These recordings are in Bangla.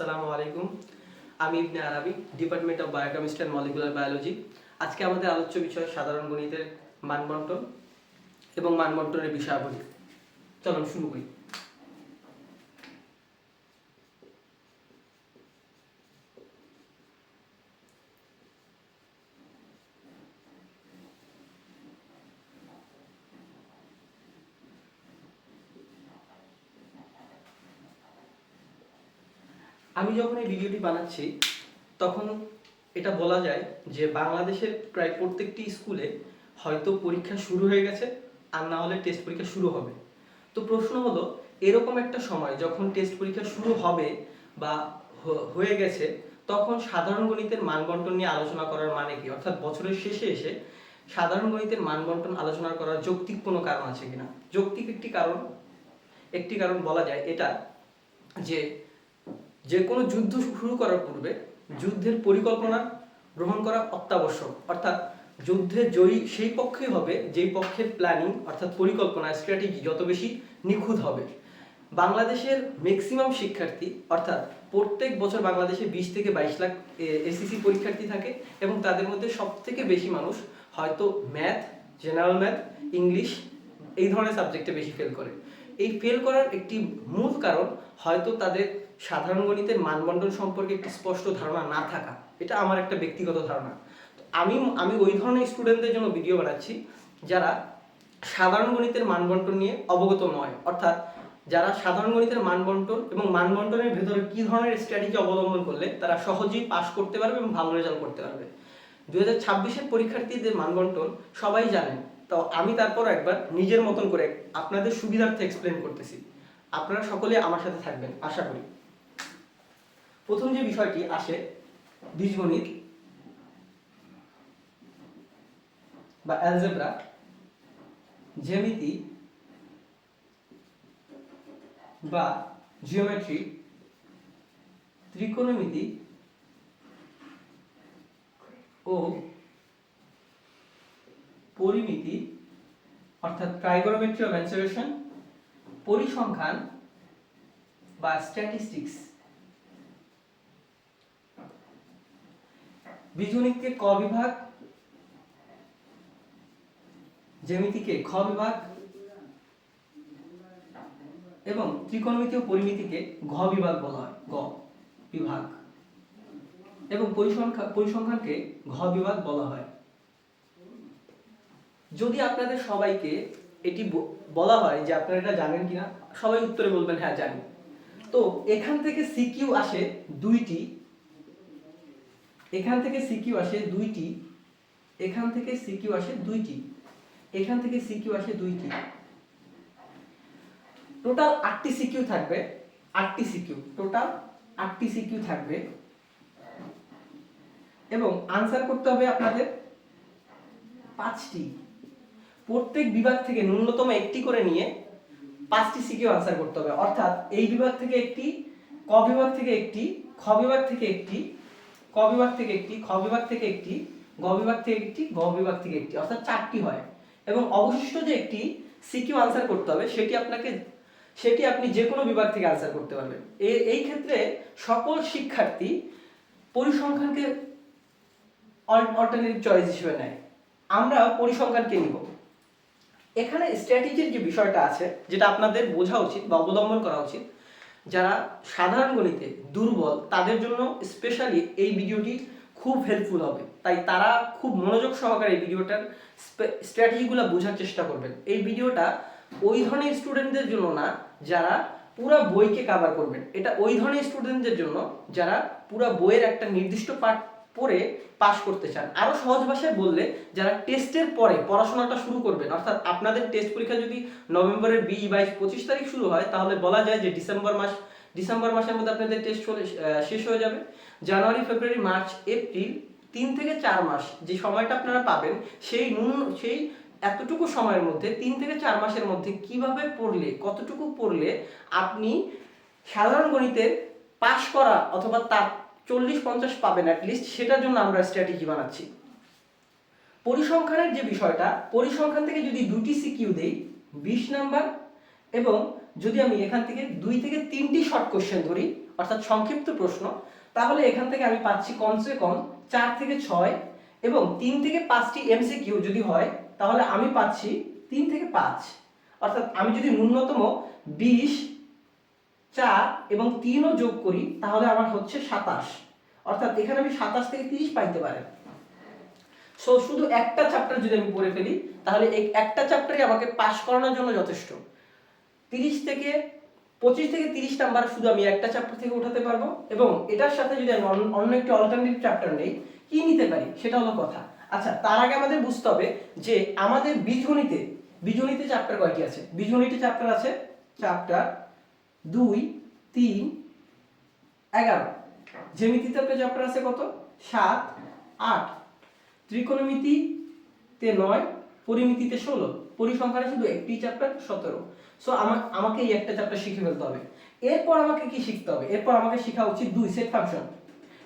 আসসালামু আলাইকুম। আমি Ibne Arabi department of biochemistry and molecular biology আজকে আমাদের আলোচ্য বিষয় সাধারণ গণিতের মানবন্টন এবং মানবন্টনের বিষয়াবলী। চলুন শুরু করি। আমি যখন এই ভিডিওটি বানাচ্ছি, তখন এটা বলা যায় যে বাংলাদেশের প্রায় প্রত্যেকটি স্কুলে হয়তো পরীক্ষা শুরু হয়ে গেছে, আর না হলে টেস্ট পরীক্ষা শুরু হবে। তো প্রশ্ন হলো, এরকম একটা সময় যখন টেস্ট পরীক্ষা শুরু হবে বা হয়ে গেছে, তখন সাধারণ গণিতের মানবন্টন নিয়ে আলোচনা করার মানে কি? অর্থাৎ বছরের শেষে এসে সাধারণ গণিতের মানবন্টন আলোচনা করার যৌক্তিক কোনো কারণ আছে কিনা? যৌক্তিক একটি কারণ একটি কারণ বলা যায় এটা যে যে কোনো যুদ্ধ শুরু করার পূর্বে যুদ্ধের পরিকল্পনা গ্রহণ করা অত্যাবশ্যক। অর্থাৎ যুদ্ধে জয়ী সেই পক্ষই হবে, যেই পক্ষের প্ল্যানিং অর্থাৎ পরিকল্পনা স্ট্র্যাটেজি যত বেশি নিখুঁত হবে। বাংলাদেশের ম্যাক্সিমাম শিক্ষার্থী, অর্থাৎ প্রত্যেক বছর বাংলাদেশে বিশ থেকে বাইশ লাখ এসিসি পরীক্ষার্থী থাকে এবং তাদের মধ্যে সব থেকে বেশি মানুষ হয়তো ম্যাথ জেনারেল ম্যাথ ইংলিশ এই ধরনের সাবজেক্টে বেশি ফেল করে। এই ফেল করার একটি মূল কারণ হয়তো তাদের সাধারণ গণিতের মানবন্টন সম্পর্কে একটি স্পষ্ট ধারণা না থাকা, এটা আমার একটা ব্যক্তিগত ধারণা। তো আমি আমি ওই ধরনের স্টুডেন্টদের জন্য ভিডিও বানাচ্ছি যারা সাধারণ গণিতের মানবন্টন নিয়ে অবগত নয়। অর্থাৎ যারা সাধারণ গণিতের মানবন্টন এবং মানবন্টনের ভেতরে কি ধরনের স্ট্র্যাটেজি অবলম্বন করলে তারা সহজেই পাস করতে পারবে এবং ভালো রেজাল্ট করতে পারবে। দু হাজার ছাব্বিশের পরীক্ষার্থীদের মানবন্টন সবাই জানেন, তো আমি তারপর একবার নিজের মতন করে আপনাদের সুবিধার্থে এক্সপ্লেন করতেছি। আপনারা সকলে আমার সাথে থাকবেন, আশা করি। প্রথম যে বিষয়টি আসে বীজগণিত বা অ্যালজেব্রা জ্যামিতি বা জিওমেট্রি ত্রিকোণমিতি ও পরিমিতি, অর্থাৎ ট্রাইগোনোমেট্রি মেনসুরেশন পরিসংখ্যান বা স্ট্যাটিস্টিক্স বীজগণিতকে ক বিভাগ? জ্যামিতিকে খ বিভাগ? এবং ত্রিকোণমিতি ও পরিমিতিকে ঘ বিভাগ বলা হয়, গ বিভাগ। এবং পরিসংখ্যা পরিসংখ্যানকে ঘ বিভাগ বলা হয়। যদি আপনাদের সবাইকে এটি বলা হয় যে আপনারা এটা জানেন কিনা, সবাই উত্তরে বলবেন হ্যাঁ জানি। তো এখান থেকে সিকিউ আসে দুইটি এখান থেকে সিকিউ আসে দুইটি, এখান থেকে সিকিউ আসে দুইটি, এখান থেকে সিকিউ আসে দুইটি। টোটাল আটটি সিকিউ থাকবে, আটটি সিকিউ টোটাল আটটি সিকিউ থাকবে। এবং আনসার করতে হবে আপনাদের পাঁচটি। প্রত্যেক বিভাগ থেকে ন্যূনতম একটি করে নিয়ে পাঁচটি সিকিউ আনসার করতে হবে। অর্থাৎ এই বিভাগ থেকে একটি, ক বিভাগ থেকে একটি, খ বিভাগ থেকে একটি ক বিভাগ থেকে একটি, খ বিভাগ থেকে একটি, গ বিভাগ থেকে একটি, গ বিভাগ থেকে একটি, অর্থাৎ চারটি হয়। এবং অবশিষ্ট যে একটি সিকিউ আনসার করতে হবে, সেটি আপনাকে, সেটি আপনি যে কোনো বিভাগ থেকে আনসার করতে পারবেন। এই এই ক্ষেত্রে সকল শিক্ষার্থী পরিসংখ্যানকে অল্টারনেটিভ চয়েস হিসেবে নেয়। আমরা পরিসংখ্যানকে নিব। এখানে স্ট্র্যাটেজির যে বিষয়টা আছে, যেটা আপনাদের বোঝা উচিত বা অবলম্বন করা উচিত যারা সাধারণ গণিতে দুর্বল, তাদের জন্য স্পেশালি এই ভিডিওটি খুব হেল্পফুল হবে। তাই তারা খুব মনোযোগ সহকারে এই ভিডিওটার স্ট্র্যাটেজিগুলো বোঝার চেষ্টা করবেন। এই ভিডিওটা ওই ধরনের স্টুডেন্টদের জন্য না, যারা পুরো বইকে কাভার করবেন। এটা ওই ধরনের স্টুডেন্টদের জন্য যারা পুরো বইয়ের একটা নির্দিষ্ট পাঠ পড়ে পাস করতে চান। আরও সহজ ভাষায় বললে, যারা টেস্টের পরে পড়াশোনাটা শুরু করবেন, অর্থাৎ আপনাদের টেস্ট পরীক্ষা যদি নভেম্বরের বিশ, বাইশ, পঁচিশ তারিখ শুরু হয়, তাহলে বলা যায় যে ডিসেম্বর মাস, ডিসেম্বর মাসের মধ্যে আপনাদের টেস্ট চলে শেষ হয়ে যাবে। জানুয়ারি, ফেব্রুয়ারি, মার্চ, এপ্রিল, তিন থেকে চার মাস যে সময়টা আপনারা পাবেন, সেই নুন, সেই এতটুকু সময়ের মধ্যে, তিন থেকে চার মাসের মধ্যে কীভাবে পড়লে, কতটুকু পড়লে আপনি সাধারণ গণিতে পাশ করা অথবা তার চল্লিশ পঞ্চাশ পাবেন অ্যাটলিস্ট সেটার জন্য আমরা স্ট্র্যাটেজি বানাচ্ছি। পরিসংখ্যানের যে বিষয়টা, পরিসংখ্যান থেকে যদি দুটি সিকিউ দেই, বিশ নাম্বার, এবং যদি আমি এখান থেকে দুই থেকে তিনটি শর্ট কোশ্চেন ধরি, অর্থাৎ সংক্ষিপ্ত প্রশ্ন, তাহলে এখান থেকে আমি পাচ্ছি কমসে কম চার থেকে ছয়, এবং তিন থেকে পাঁচটি এমসিকিউ যদি হয়, তাহলে আমি পাচ্ছি তিন থেকে পাঁচ। অর্থাৎ আমি যদি ন্যূনতম বিশ চার এবং তিনও যোগ করি, তাহলে আমার হচ্ছে সাতাশ। অর্থাৎ এখানে আমি সাতাশ থেকে তিরিশ পাইতে পারেন সো শুধু একটা চ্যাপ্টার যদি আমি পড়ে ফেলি, তাহলে এই একটা চ্যাপ্টারই আমাকে পাস করানোর জন্য যথেষ্ট। তিরিশ থেকে, পঁচিশ থেকে তিরিশ নাম্বার শুধু আমি একটা চ্যাপ্টার থেকে উঠাতে পারব এবং এটার সাথে যদি আমি অন্য- অন্য একটি অল্টারনেটিভ চ্যাপ্টার নেই, কি নিতে পারি? সেটা হলো কথা। আচ্ছা তার আগে আমাদের বুঝতে হবে যে আমাদের বীজগণিতে বীজগণিতে চ্যাপ্টার কয়টি আছে? বীজগণিতে চ্যাপ্টার আছে চ্যাপ্টার দুই, তিন, এগারো। জ্যামিতিতে চ্যাপ্টার আছে কত? সাত, আট। ত্রিকোণমিতিতে নয়, পরিমিতিতে ষোলো। পরিসংখ্যানে শুধু একটি চ্যাপ্টার সতেরো। সো আমার আমাকে এই একটা চ্যাপ্টার শিখে ফেলতে হবে। এরপর আমাকে কি শিখতে হবে? এরপর আমাকে শেখা উচিত দুই সেট ফাংশন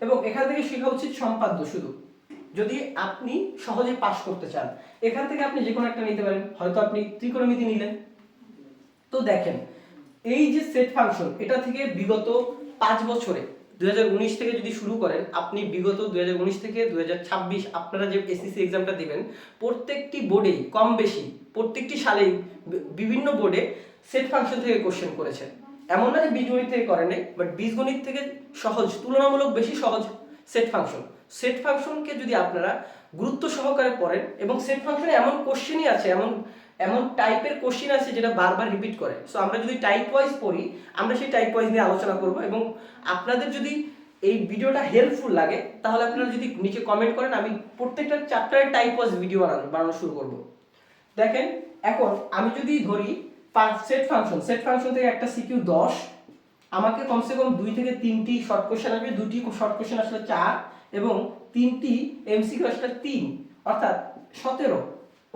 এবং এখান থেকে শেখা উচিত সম্পাদ্য শুধু। যদি আপনি সহজে পাস করতে চান, এখান থেকে আপনি যে কোনো একটা নিতে পারেন। হয়তো আপনি ত্রিকোণমিতি নিলেন। তো দেখেন এই যে সেট ফাংশন এটা থেকে বিগত পাঁচ বছরে, দুই থেকে যদি শুরু করেন, আপনি বিগত দু হাজার উনিশ থেকে দু হাজার ছাব্বিশ, আপনারা যে এসএসসি এক্সামটা দেবেন, প্রত্যেকটি বোর্ডেই কম বেশি, প্রত্যেকটি সালেই বিভিন্ন বোর্ডে সেট ফাংশন থেকে কোশ্চেন করেছে এমন না যে বীজগণিত থেকে করে নাই বাট বীজগণিত থেকে সহজ, তুলনামূলক বেশি সহজ সেট ফাংশন সেট ফাংশনকে যদি আপনারা গুরুত্ব সহকারে পড়েন, এবং সেট ফাংশনে এমন কোশ্চেনই আছে, এমন এমন টাইপের কোশ্চেন আছে যেটা বারবার রিপিট করে। সো আমরা যদি টাইপ ওয়াইজ পড়ি, আমরা সেই টাইপ ওয়াইজ নিয়ে আলোচনা করব এবং আপনাদের যদি এই ভিডিওটা হেল্পফুল লাগে, তাহলে আপনারা যদি নিচে কমেন্ট করেন, আমি প্রত্যেকটা চ্যাপ্টারের টাইপ ওয়াইজ ভিডিও বানানো বানানো শুরু করব। দেখেন, এখন আমি যদি ধরি সেট ফাংশন সেট ফাংশন থেকে একটা সিকিউ দশ, আমাকে কমসে কম দুই থেকে তিনটি শর্ট কোশ্চেন আসবে, দুটি শর্ট কোশ্চেন আসলে চার, এবং তিনটি এমসিকিউ আসলে তিন, অর্থাৎ সতেরো।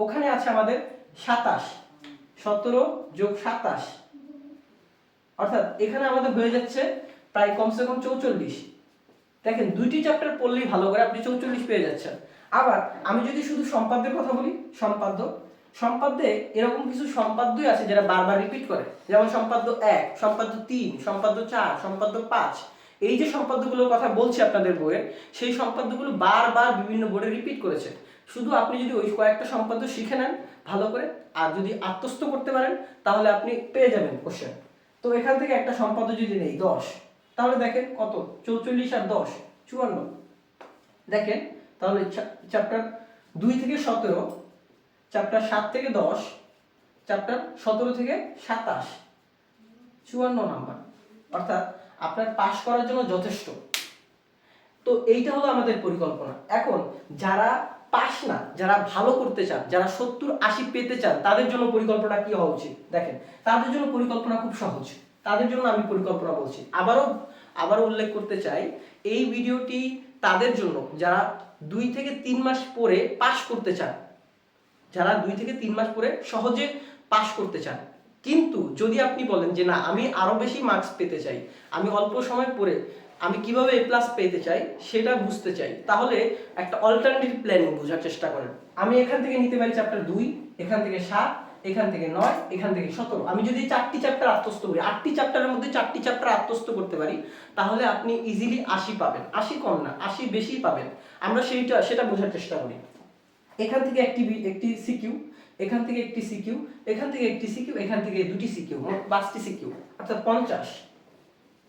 ওখানে আছে আমাদের সাতাশ। সতেরো যোগ সাতাশ। অর্থাৎ এখানে আমাদের হয়ে যাচ্ছে প্রায় কমসে কম চৌচল্লিশ। দেখেন, দুইটি চ্যাপ্টার পড়লেই ভালো করে আপনি চৌচল্লিশ পেয়ে যাচ্ছেন। আবার আমি যদি শুধু সম্পাদ্যের কথা বলি, সম্পাদ্য, সম্পাদ্যে এরকম কিছু সম্পাদ্যই আছে যারা বারবার রিপিট করে। যেমন সম্পাদ্য এক, সম্পাদ্য তিন, সম্পাদ্য চার, সম্পাদ্য পাঁচ। এই যে সম্পাদ্যগুলোর কথা বলছি আপনাদের বইয়ে, সেই সম্পাদ্যগুলো বারবার বিভিন্ন বোর্ডে রিপিট করেছে। শুধু আপনি যদি ওই কয়েকটা সম্পাদ্য শিখে নেন ভালো করে, আর যদি আত্মস্থ করতে পারেন, তাহলে আপনি পেয়ে যাবেন কোশ্চেন তো এখান থেকে একটা সম্পাদ্য যদি নেই, দশ, তাহলে দেখেন কত? চৌচল্লিশ আর দশ, চুয়ান্ন। দেখেন, তাহলে চ্যাপ্টার দুই থেকে সতেরো চ্যাপ্টার সাত থেকে দশ চ্যাপ্টার সতেরো থেকে সাতাশ, চুয়ান্ন নাম্বার অর্থাৎ আপনার পাশ করার জন্য যথেষ্ট। তো এইটা হলো আমাদের পরিকল্পনা। এখন যারা পাস না, যারা ভালো করতে চান, যারা সত্তর আশি পেতে চান, তাদের জন্য পরিকল্পনা কি হওয়া উচিত? দেখেন, তাদের জন্য পরিকল্পনা খুব সহজ। তাদের জন্য আমি পরিকল্পনা বলছি। আবারও আবারও উল্লেখ করতে চাই, এই ভিডিওটি তাদের জন্য, যারা দুই থেকে তিন মাস পরে পাস করতে চান, যারা দুই থেকে তিন মাস পরে সহজে পাস করতে চান কিন্তু যদি আপনি বলেন যে না, আমি আরও বেশি মার্কস পেতে চাই, আমি অল্প সময় পরে আমি কীভাবে এ প্লাস পেতে চাই সেটা বুঝতে চাই, তাহলে একটা অল্টারনেটিভ প্ল্যানিং বোঝার চেষ্টা করেন। আমি এখান থেকে নিতে পারি চ্যাপ্টার দুই, এখান থেকে সাত, এখান থেকে নয়, এখান থেকে সতেরো। আমি যদি চারটি চ্যাপ্টার আত্মস্থ করি, আটটি চ্যাপ্টারের মধ্যে চারটি চ্যাপ্টার আত্মস্থ করতে পারি, তাহলে আপনি ইজিলি আশি পাবেন। আশি কম না, আশি বেশি পাবেন। আমরা সেইটা, সেটা বোঝার চেষ্টা করি। এখান থেকে একটি একটি সিকিউ এখান থেকে একটি সিকিউ এখান থেকে একটি সিকিউ এখান থেকে দুটি সিকিউ পাঁচটি সিকিউ অর্থাৎ পঞ্চাশ।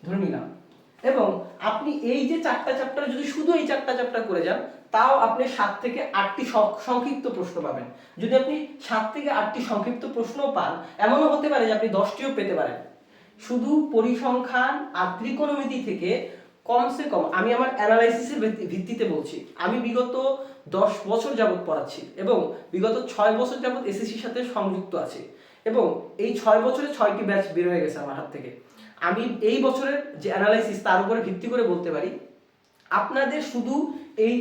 ধরে নিলাম। এবং আপনি এই যে চারটা চ্যাপ্টার যদি শুধু এই চারটা চ্যাপ্টার করে যান, তাও আপনি সাত থেকে আটটি সংক্ষিপ্ত প্রশ্ন পাবেন। যদি আপনি সাত থেকে আটটি সংক্ষিপ্ত প্রশ্নও পান, এমনও হতে পারে যে আপনি দশটিও পেতে পারেন। শুধু পরিসংখ্যান আর ত্রিকোণমিতি থেকে কমসে কম, আমি আমার অ্যানালাইসিসের ভিত্তিতে বলছি। আমি বিগত দশ বছর যাবত পড়াচ্ছি এবং বিগত ছয় বছর যাবত এসএসসির সাথে সংযুক্ত আছে এবং এই ছয় বছরে ছয়টি ব্যাচ বের হয়ে গেছে আমার হাত থেকে। আমি এই বছরের যে অ্যানালাইসিস তার উপরে ভিত্তি করে বলতে পারি, আপনাদের শুধু এই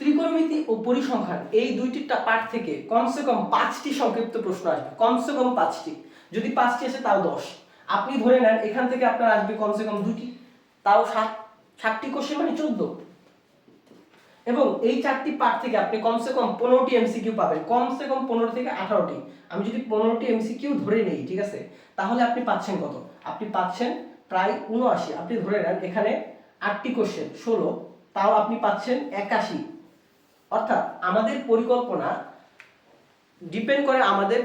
ত্রিকোণমিতি ও পরিসংখ্যান, এই দুইটি পার্ট থেকে কমসে কম পাঁচটি সংক্ষিপ্ত প্রশ্ন আসবে, কমসে কম পাঁচটি। যদি পাঁচটি আসে তাও দশ। আপনি ধরে নেন, এখান থেকে আপনার আসবে কমসে কম দুটি তাও সাত ষাটটি কোশ্চেন মানে চোদ্দ। এবং এই চারটি পার্ট থেকে আপনি কমসে কম পনেরোটি এমসিকিউ পাবেন, কমসে কম পনেরো থেকে আঠারোটি। আমি যদি পনেরোটি এমসিকিউ ধরে নেই, ঠিক আছে? তাহলে আপনি পাচ্ছেন কত? আপনি পাচ্ছেন প্রায় উনআশি আপনি ধরে নেন, এখানে আটটি কোশ্চেন ষোলো, তাও আপনি পাচ্ছেন একাশি। অর্থাৎ আমাদের পরিকল্পনা ডিপেন্ড করে আমাদের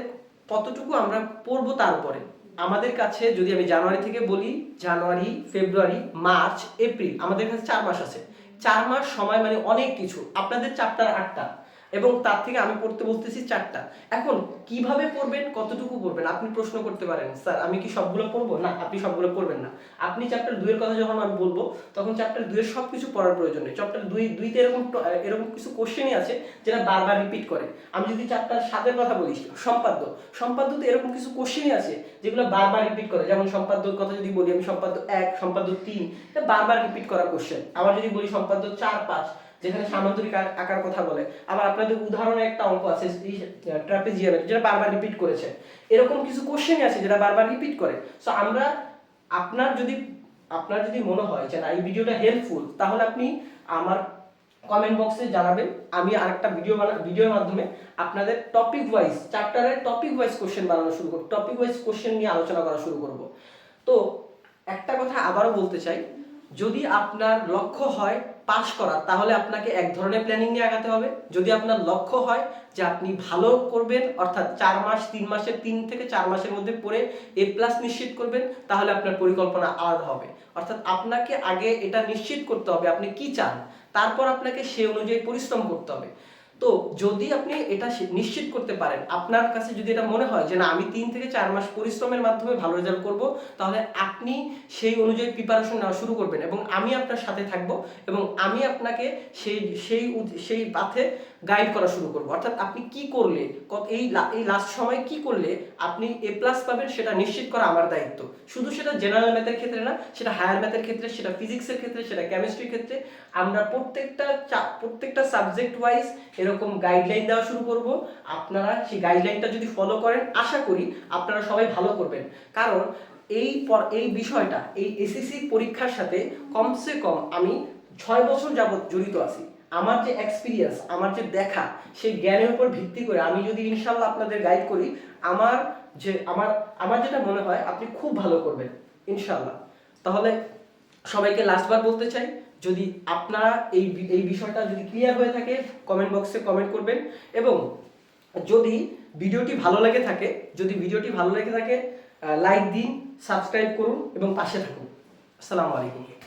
কতটুকু আমরা পড়ব তার উপরে। আমাদের কাছে, যদি আমি জানুয়ারি থেকে বলি, জানুয়ারি, ফেব্রুয়ারি, মার্চ, এপ্রিল, আমাদের কাছে চার মাস আছে। চার মাস সময় মানে অনেক কিছু। আপনাদের চ্যাপ্টার আটটা। এবং তার থেকে আমি পড়তে বলতেছি চারটা। এখন, কীভাবে পড়বেন, কতটুকু পড়বেন? আপনি প্রশ্ন করতে পারেন, স্যার, আমি কি সবগুলো পড়ব? না, আপনি সবগুলো পড়বেন না। আপনি চ্যাপ্টার দুইয়ের কথা যখন আমি বলব, তখন চ্যাপ্টার দুইয়ের সব কিছু পড়ার প্রয়োজন নেই। চ্যাপ্টার দুই, দুইতে এরকম এরকম কিছু কোশ্চেনই আছে, যেটা বারবার রিপিট করে। আমি যদি চ্যাপ্টার সাতের কথা বলি, সম্পাদ্য, সম্পাদ্যতে এরকম কিছু কোশ্চেনই আছে, যেগুলো বারবার রিপিট করে। যেমন সম্পাদ্যর কথা যদি বলি, আমি সম্পাদ্য এক, সম্পাদ্য তিন বারবার রিপিট করা কোশ্চেন আবার যদি বলি, সম্পাদ্য চার, পাঁচ যেখানে সামান্তরিক আ- আকার কথা বলে। আবার আপনাদের উদাহরণে একটা অঙ্ক আছে ট্রাপেজিয়ামের যেটা বারবার রিপিট করেছে। এরকম কিছু কোশ্চেনই আছে যেটা বারবার রিপিট করে। সো আমরা, আপনার যদি আপনার যদি মনে হয় যে না, এই ভিডিওটা হেল্পফুল তাহলে আপনি আমার কমেন্ট বক্সে জানাবেন। আমি আরেকটা ভিডিও ভিডিওর মাধ্যমে আপনাদের টপিক ওয়াইজ চ্যাপ্টারের টপিক ওয়াইজ কোশ্চেন বানানো শুরু করব। টপিক ওয়াইজ কোশ্চেন নিয়ে আলোচনা করা শুরু করব। তো, একটা কথা আবারও বলতে চাই। যদি আপনার লক্ষ্য হয় পাশ করা, তাহলে আপনাকে এক ধরনের প্ল্যানিং নিয়ে আগাতে হবে। যদি আপনার লক্ষ্য হয় যে আপনি ভালো করবেন, অর্থাৎ চার মাস, তিন মাসের, তিন থেকে চার মাসের মধ্যে পড়ে এ প্লাস নিশ্চিত করবেন, তাহলে আপনার পরিকল্পনা আলাদা হবে। অর্থাৎ আপনাকে আগে এটা নিশ্চিত করতে হবে, আপনি কি চান? তারপর আপনাকে সে অনুযায়ী পরিশ্রম করতে হবে। তো যদি আপনি এটা নিশ্চিত করতে পারেন, আপনার কাছে যদি এটা মনে হয় যে না, আমি তিন থেকে চার মাস পরিশ্রমের মাধ্যমে ভালো রেজাল্ট করব, তাহলে আপনি সেই অনুযায়ী প্রিপারেশন নেওয়া শুরু করবেন এবং আমি আপনার সাথে থাকব এবং আমি আপনাকে সেই সেই সেই পাথে গাইড করা শুরু করব। অর্থাৎ আপনি কি করলে এই এই লাস্ট সময় কি করলে আপনি এ প্লাস পাবেন সেটা নিশ্চিত করা আমার দায়িত্ব। শুধু সেটা জেনারেল ম্যাথের ক্ষেত্রে না, সেটা হায়ার ম্যাথের ক্ষেত্রে, সেটা ফিজিক্সের ক্ষেত্রে, সেটা কেমিস্ট্রির ক্ষেত্রে আমরা প্রত্যেকটা প্রত্যেকটা সাবজেক্ট ওয়াইজ এরকম গাইডলাইন দেওয়া শুরু করব। আপনারা সেই গাইডলাইনটা যদি ফলো করেন, আশা করি আপনারা সবাই ভালো করবেন। কারণ এই পর এই বিষয়টা, এই এসএসসি পরীক্ষার সাথে কমসে কম আমি ছয় বছর যাবত জড়িত আছি। আমার যে এক্সপিরিয়েন্স আমার যে দেখা, সেই জ্ঞানের উপর ভিত্তি করে আমি যদি ইনশাল্লাহ আপনাদের গাইড করি, আমার যে, আমার আমার যেটা মনে হয়, আপনি খুব ভালো করবেন, ইনশাল্লাহ। তাহলে সবাইকে লাস্টবার বলতে চাই, যদি আপনারা এই এই বিষয়টা যদি ক্লিয়ার হয়ে থাকে কমেন্ট বক্সে কমেন্ট করবেন এবং যদি ভিডিওটি ভালো লেগে থাকে, যদি ভিডিওটি ভালো লেগে থাকে লাইক দিন সাবস্ক্রাইব করুন এবং পাশে থাকুন। আসসালামু আলাইকুম।